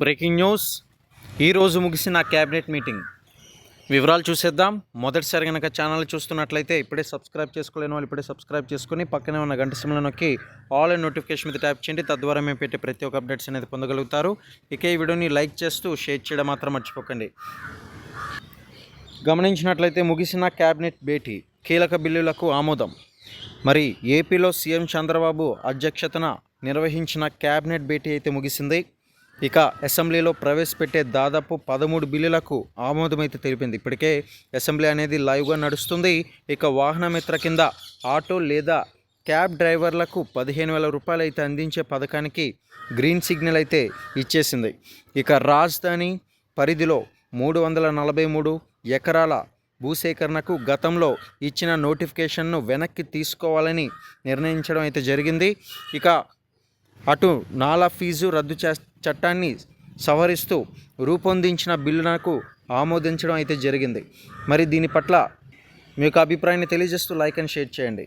Breaking news. ఈరోజు ముగిసిన cabinet meeting. వివరాలు చూసేద్దాం. మొదటిసారి కనుక ఛానల్ చూస్తున్నట్లయితే ఇప్పుడే సబ్స్క్రైబ్ చేసుకోలేని వాళ్ళు ఇప్పుడే సబ్స్క్రైబ్ చేసుకుని పక్కనే ఉన్న గంట సిమ్లో నొక్కి ఆల్ అండ్ నోటిఫికేషన్ మీద ట్యాప్ చేయండి. తద్వారా మేము పెట్టే ప్రతి ఒక్క అప్డేట్స్ అనేది పొందగలుగుతారు. ఇక ఈ వీడియోని లైక్ చేస్తూ షేర్ చేయడం మాత్రం మర్చిపోకండి. గమనించినట్లయితే ముగిసిన క్యాబినెట్ భేటీ కీలక బిల్లులకు ఆమోదం. మరి ఏపీలో సీఎం చంద్రబాబు అధ్యక్షతన నిర్వహించిన క్యాబినెట్ భేటీ అయితే ముగిసింది. ఇక అసెంబ్లీలో ప్రవేశపెట్టే దాదాపు పదమూడు బిల్లులకు ఆమోదమైతే తెలిపింది. ఇప్పటికే అసెంబ్లీ అనేది లైవ్గా నడుస్తుంది. ఇక వాహన మిత్ర కింద ఆటో లేదా క్యాబ్ డ్రైవర్లకు పదిహేను వేల రూపాయలు అయితే అందించే పథకానికి గ్రీన్ సిగ్నల్ అయితే ఇచ్చేసింది. ఇక రాజధాని పరిధిలో మూడు వందల నలభై మూడు ఎకరాల భూసేకరణకు గతంలో ఇచ్చిన నోటిఫికేషన్ను వెనక్కి తీసుకోవాలని నిర్ణయించడం అయితే జరిగింది. ఇక అటు నాలా ఫీజు రద్దు చే చట్టాన్ని సవరిస్తూ రూపొందించిన బిల్లునకు ఆమోదించడం అయితే జరిగింది. మరి దీని పట్ల మీ యొక్క అభిప్రాయాన్ని తెలియజేస్తూ లైక్ అండ్ షేర్ చేయండి.